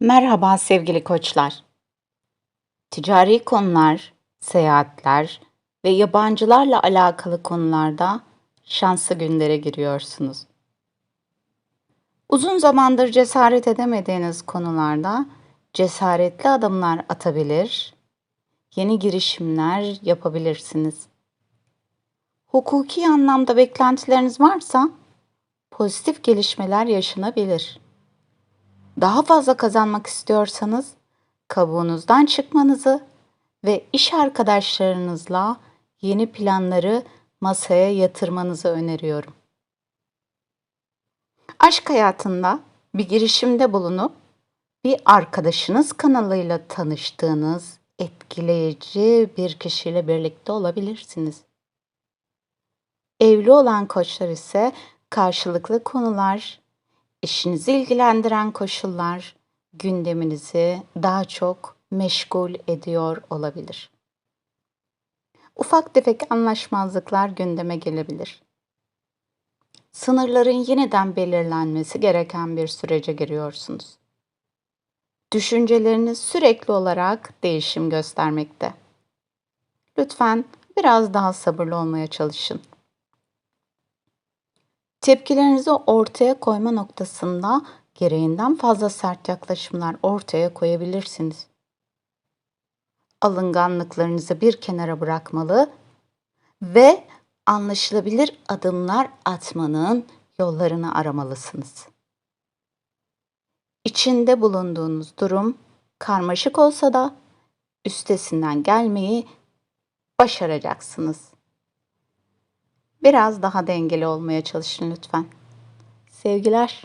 Merhaba sevgili koçlar. Ticari konular, seyahatler ve yabancılarla alakalı konularda şanslı günlere giriyorsunuz. Uzun zamandır cesaret edemediğiniz konularda cesaretli adımlar atabilir, yeni girişimler yapabilirsiniz. Hukuki anlamda beklentileriniz varsa pozitif gelişmeler yaşanabilir. Daha fazla kazanmak istiyorsanız kabuğunuzdan çıkmanızı ve iş arkadaşlarınızla yeni planları masaya yatırmanızı öneriyorum. Aşk hayatında bir girişimde bulunup bir arkadaşınız kanalıyla tanıştığınız etkileyici bir kişiyle birlikte olabilirsiniz. Evli olan koçlar ise karşılıklı konular, işinizi ilgilendiren koşullar gündeminizi daha çok meşgul ediyor olabilir. Ufak tefek anlaşmazlıklar gündeme gelebilir. Sınırların yeniden belirlenmesi gereken bir sürece giriyorsunuz. Düşünceleriniz sürekli olarak değişim göstermekte. Lütfen biraz daha sabırlı olmaya çalışın. Tepkilerinizi ortaya koyma noktasında gereğinden fazla sert yaklaşımlar ortaya koyabilirsiniz. Alınganlıklarınızı bir kenara bırakmalı ve anlaşılabilir adımlar atmanın yollarını aramalısınız. İçinde bulunduğunuz durum karmaşık olsa da üstesinden gelmeyi başaracaksınız. Biraz daha dengeli olmaya çalışın lütfen. Sevgiler.